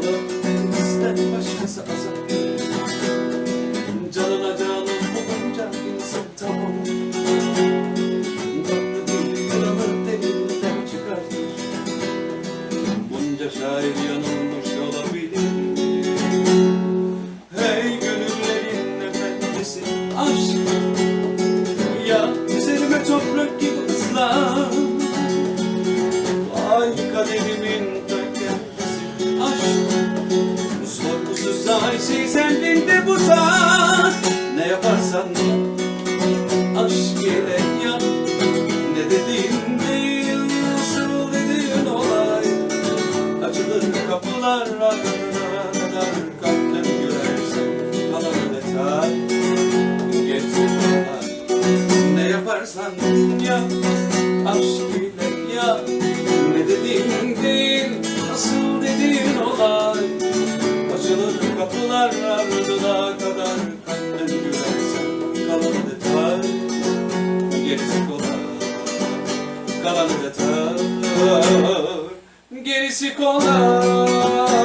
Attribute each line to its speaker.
Speaker 1: Bana bizden başkası azap. Canına canım olunca insan tamam. Tatlı dil kralı derinden çıkartır. Bunca şair yanılmış olabilir Hey gönüllerin efendisi aşk Şey sendinde bu saat. Ne yaparsan aşk ile yap. Ne dediğin değil nasıl dediğin olay. Açılır kapılar ardına kadar kalpten görersen kalanı detay kolay Ne yaparsan yap aşk ile yap. Ne dediğin kapılar ardına kadar kalpten görersen kalanı detay Gerisi kolay Kalanı detay Gerisi kolay